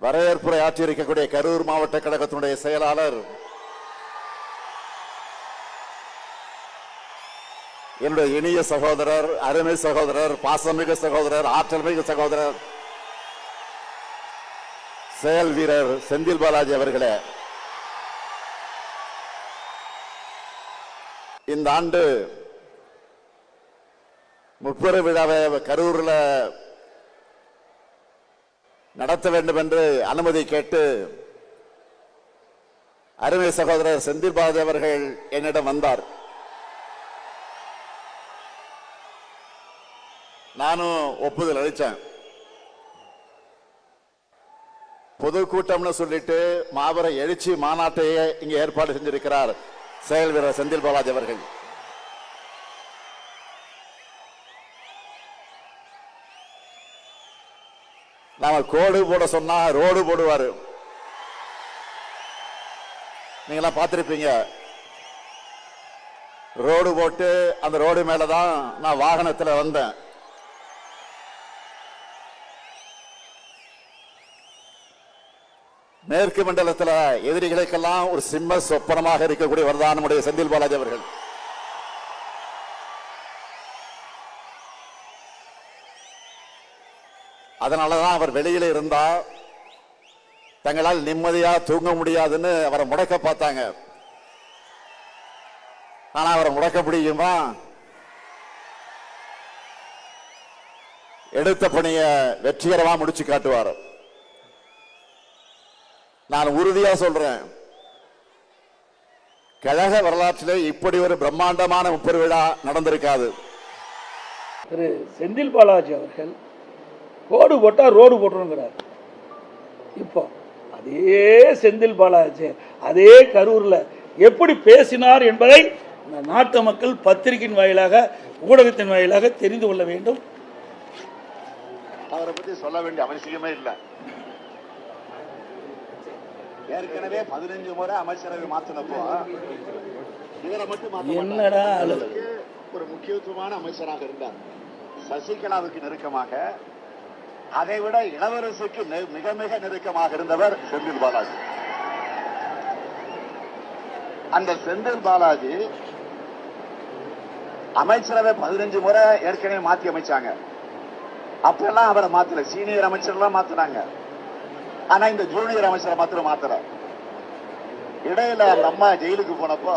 வரவேற்புரை ஆற்றியிருக்கக்கூடிய கரூர் மாவட்ட கழகத்தினுடைய செயலாளர் என்னுடைய இனிய சகோதரர் அருமை சகோதரர் பாசமிகு சகோதரர் ஆற்றல் மிகு சகோதரர் செயல் வீரர் செந்தில் பாலாஜி அவர்களே. இந்த ஆண்டு முப்பெரு விழாவை கரூரில் நடத்த வேண்டும் என்று அனுமதி கேட்டு அருமை சகோதரர் செந்தில் பாதி அவர்கள் என்னிடம் வந்தார். நானும் ஒப்புதல் அளித்தேன். பொதுக்கூட்டம்னு சொல்லிட்டு மாபெரும் எழுச்சி மாநாட்டையே இங்கே ஏற்பாடு செஞ்சிருக்கிறார் செயல் வீரர் செந்தில் பாலாஜி அவர்கள். கோடு போட சொன்னா ரோடு போடுவாரு. நீங்களாம் பார்த்திருப்பீங்க. ரோடு போட்டு அந்த ரோடு மேலதான் நான் வாகனத்துல வந்தேன். மேற்கு மண்டலத்தில் எதிரிகளுக்கெல்லாம் ஒரு சிம்ம சொப்பனமாக இருக்கக்கூடியவர் தான் நம்முடைய செந்தில் பாலாஜி அவர்கள். அதனாலதான் அவர் வெளியில இருந்தா தங்களால் நிம்மதியா தூங்க முடியாதுன்னு அவரை முடக்க பார்த்தாங்க. ஆனா அவரை முடக்க முடியுமா? எடுத்த பணியை வெற்றிகரமா முடிச்சு காட்டுவார். நான் உறுதியா சொல்றேன். கழக வரலாற்றிலே இப்படி ஒரு பிரம்மாண்டமான முப்பெரு விழா நடந்திருக்காது. திரு செந்தில் பாலாஜி அவர்கள் கோடு போட்டால் ரோடு போட்டுருங்கிறார். இப்போ அதே செந்தில் பாலாஜி அதே கரூரில் எப்படி பேசினார் என்பதை இந்த நாட்டு மக்கள் பத்திரிகையின் வாயிலாக ஊடகத்தின் வாயிலாக தெரிந்து கொள்ள வேண்டும். அவரை பத்தி சொல்ல வேண்டிய அவசியமே இல்லை. ஏற்கனவே பதினஞ்சு முறை அமைச்சரவை மாத்தினப்போ இவரை மட்டும். என்னடா ஒரு முக்கியத்துவமான அமைச்சராக இருந்தார். சசிகலாவுக்கு நெருக்கமாக அதை விட இளவரசுக்கு மிக மிக நெருக்கமாக இருந்தவர் செந்தில் பாலாஜி. அந்த செந்தில் பாலாஜி அமைச்சரவை பதினஞ்சு முறை ஏற்கனவே மாத்தி அமைச்சாங்க. அப்பெல்லாம் அவரை மாத்தல. சீனியர் அமைச்சர்லாம் மாத்தினாங்க. ஆனா இந்த ஜூனியர் அமைச்சரை மாத்திரம் மாத்தல. இடையில அந்த அம்மா ஜெயிலுக்கு போனப்போ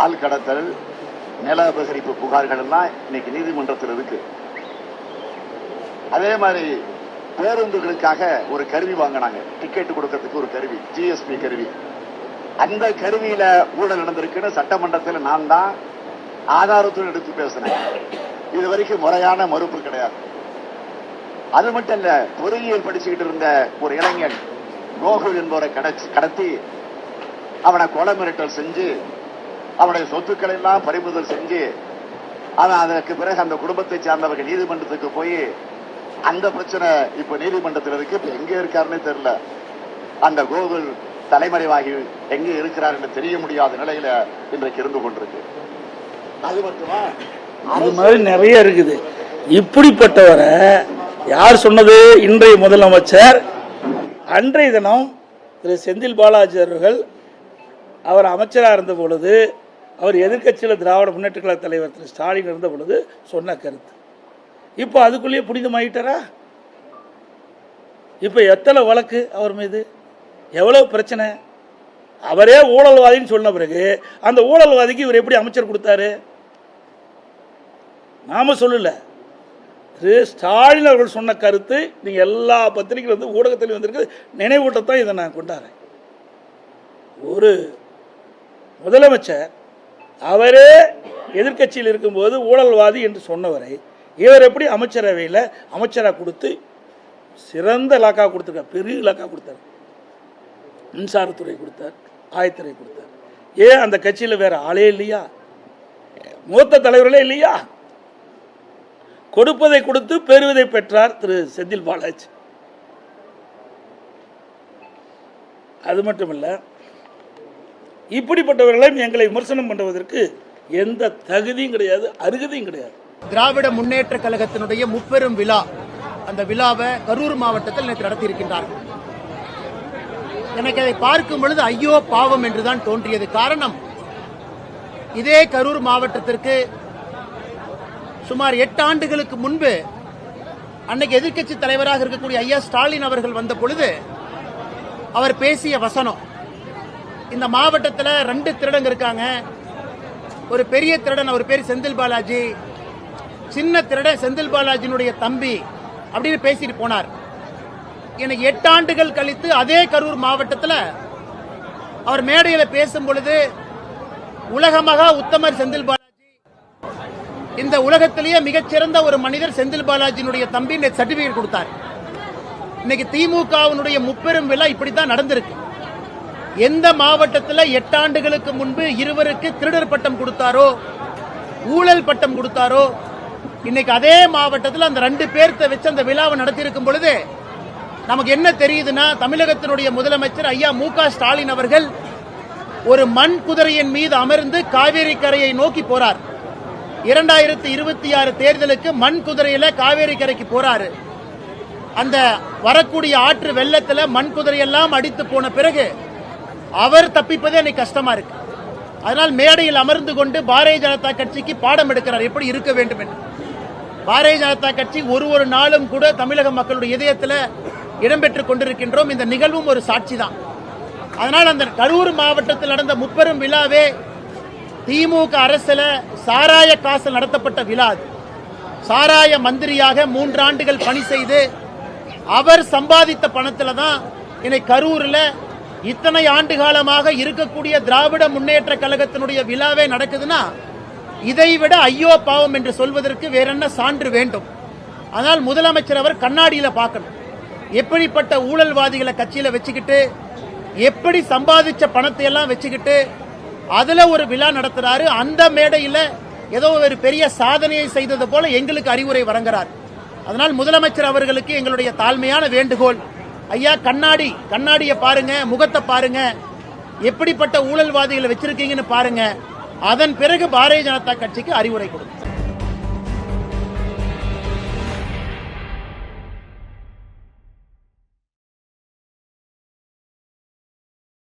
ஆள் கடத்தல் நில அபகரிப்பு புகார்கள் எல்லாம் இன்னைக்கு நீதிமன்றத்தில் இருக்கு. அதே மாதிரி பேருந்துகளுக்காக ஒரு கருவி வாங்கினாங்க. டிக்கெட் கொடுக்கறதுக்கு ஒரு கருவி ஜிஎஸ்பி கருவி. அந்த கருவியில ஊழல் நடந்திருக்குன்னு சட்டமன்றத்தில் நான் தான் ஆதாரத்துடன் எடுத்து பேசினேன். இது வரைக்கும் முறையான மறுப்பு கிடையாது. அது மட்டும் இல்ல பொறியியல் படிச்சுக்கிட்டு இருந்த ஒரு இளைஞன் கோகுல் என்பவரை கடச்சி கடத்தி அவனை கொலை மிரட்டல் செஞ்சு அவனுடைய சொத்துக்களை எல்லாம் பறிமுதல் செஞ்சு ஆனால் அதற்கு பிறகு அந்த குடும்பத்தை சார்ந்தவர்கள் நீதிமன்றத்துக்கு போய் அந்த பிரச்சனை இப்ப நீதிமன்றத்தில் இருக்கு. இப்ப எங்க இருக்காருன்னு தெரியல. அந்த கோகுல் தலைமறைவாகி எங்க இருக்கிறார் என்று தெரிய முடியாத நிலையில இன்றைக்கு இருந்து கொண்டிருக்கு. அது மட்டுமா? அது மாதிரி நிறைய இருக்குது. இப்படிப்பட்டவரை யார் சொன்னது? இன்றைய முதலமைச்சர் அன்றைய தினம் திரு செந்தில் பாலாஜி அவர்கள் அவர் அமைச்சராக இருந்த பொழுது அவர் எதிர்கட்சியில் திராவிட முன்னேற்ற கழக தலைவர் திரு ஸ்டாலின் இருந்த பொழுது சொன்ன கருத்து. இப்போ அதுக்குள்ளேயே புனிதமாயிட்டாரா? இப்போ எத்தனை வழக்கு அவர் மீது? எவ்வளவு பிரச்சனை? அவரே ஊழல்வாதின்னு சொன்ன பிறகு அந்த ஊழல்வாதிக்கு இவர் எப்படி அமைச்சர் கொடுத்தாரு? நாம சொல்லல. திரு ஸ்டாலின் அவர்கள் சொன்ன கருத்து நீங்க எல்லா பத்திரிகையில் வந்து ஊடகத்திலையும் வந்திருக்கு நினைவூட்டத்தான் இதை நான் கொண்டாடுறேன். ஒரு முதலமைச்சர் அவரே எதிர்க்கட்சியில் இருக்கும்போது ஊழல்வாதி என்று சொன்னவரை இவர் எப்படி அமைச்சரவையில் அமைச்சராக கொடுத்து சிறந்த இலாக்கா கொடுத்துருக்கார் பெரிய இலாக்கா கொடுத்தாரு. மின்சாரத்துறை கொடுத்தார் ஆயத்துறை கொடுத்தார். ஏன் அந்த கட்சியில் வேற ஆளே இல்லையா? மூத்த தலைவர்களே இல்லையா? கொடுப்பதை கொடுத்து பெறுவதை பெற்றார் திரு செந்தில் பாலாஜி. அது மட்டும் இல்லை இப்படிப்பட்டவர்களையும் எங்களை விமர்சனம் பண்ணுவதற்கு எந்த தகுதியும் கிடையாது அருகதையும் கிடையாது. திராவிட முன்னேற்ற கழகத்தினுடைய முப்பெரும் விழா அந்த விழாவை கரூர் மாவட்டத்தில் நேற்று நடத்தியிருக்கின்றார்கள் எனக்கு அதை பார்க்கும் பொழுது ஐயோ பாவம் என்றுதான் தோன்றியது. காரணம் இதே கரூர் மாவட்டத்திற்கு சுமார் எட்டு ஆண்டுகளுக்கு முன்பு அன்னைக்கு எதிர்க்கட்சி தலைவராக இருக்கக்கூடிய ஐயா ஸ்டாலின் அவர்கள் வந்த பொழுது அவர் பேசிய வசனம் இந்த மாவட்டத்தில் ரெண்டு திருடங்க இருக்காங்க. ஒரு பெரிய திருடன் அவர் பேர் செந்தில் பாலாஜி. சின்ன திருடன் செந்தில் பாலாஜியினுடைய தம்பி அப்படின்னு பேசிட்டு போனார். எனக்கு எட்டு ஆண்டுகள் கழித்து அதே கரூர் மாவட்டத்தில் அவர் மேடையில் பேசும் பொழுது உலகமாக உத்தமர் செந்தில் பாலாஜி. இந்த உலகத்திலேயே மிகச்சிறந்த ஒரு மனிதர் செந்தில் பாலாஜியினுடைய தம்பி சர்டிபிகேட் கொடுத்தார். இன்னைக்கு திமுகவினுடைய முப்பெரும் விழா இப்படித்தான் நடந்திருக்கு. எந்த மாவட்டத்தில் எட்டாண்டுகளுக்கு முன்பு இருவருக்கு திருடர் பட்டம் கொடுத்தாரோ ஊழல் பட்டம் கொடுத்தாரோ இன்னைக்கு அதே மாவட்டத்தில் அந்த ரெண்டு பேர்த்த வச்சு அந்த விழாவை நடத்தியிருக்கும் பொழுது நமக்கு என்ன தெரியுதுன்னா தமிழகத்தினுடைய முதலமைச்சர் ஐயா மு ஸ்டாலின் அவர்கள் ஒரு மண் குதிரையின் மீது அமர்ந்து காவேரி கரையை நோக்கி போறார். இரண்டாயிரத்தி இருபத்தி ஆறு தேர்தலுக்கு மண் குதிரையில காவேரி கரைக்கு போறாரு. அந்த வரக்கூடிய ஆற்று வெள்ளத்துல மண் குதிரையெல்லாம் அடித்து போன பிறகு அவர் தப்பிப்பதே எனக்கு கஷ்டமா இருக்கு. அதனால் மேடையில் அமர்ந்து கொண்டு பாரதிய ஜனதா கட்சிக்கு பாடம் எடுக்கிறார். எப்படி இருக்க வேண்டும் என்று. பாரதிய ஜனதா கட்சி ஒரு ஒரு நாளும் கூட தமிழக மக்களுடைய இதயத்தில் இடம்பெற்றுக் கொண்டிருக்கின்றோம். இந்த நிகழ்வும் ஒரு சாட்சி தான். அதனால் அந்த கரூர் மாவட்டத்தில் நடந்த முப்பெரும் விழாவே திமுக அரசில் சாராய காசில் நடத்தப்பட்ட விழா அது. சாராய மந்திரியாக மூன்று ஆண்டுகள் பணி செய்து அவர் சம்பாதித்த பணத்தில் தான் என்னை கரூரில் இத்தனை ஆண்டு காலமாக இருக்கக்கூடிய திராவிட முன்னேற்ற கழகத்தினுடைய விழாவே நடக்குதுன்னா இதைவிட ஐயோ பாவம் என்று சொல்வதற்கு வேற என்ன சான்று வேண்டும்? ஆனால் முதலமைச்சர் அவர் கண்ணாடியில் பார்க்கணும். எப்படிப்பட்ட ஊழல்வாதிகளை கட்சியில் வச்சுக்கிட்டு எப்படி சம்பாதிச்ச பணத்தை எல்லாம் வச்சுக்கிட்டு அதுல ஒரு விழா நடத்துறாரு. அந்த மேடையில் ஏதோ ஒரு பெரிய சாதனையை செய்தது போல எங்களுக்கு அறிவுரை வழங்குறார். அதனால் முதலமைச்சர் அவர்களுக்கு எங்களுடைய தாழ்மையான வேண்டுகோள். ஐயா கண்ணாடி கண்ணாடியை பாருங்க முகத்தை பாருங்க. எப்படிப்பட்ட ஊழல்வாதிகளை வச்சிருக்கீங்கன்னு பாருங்க. அதன் பிறகு பாரதிய ஜனதா கட்சிக்கு அறிவுரை கொடுக்கும்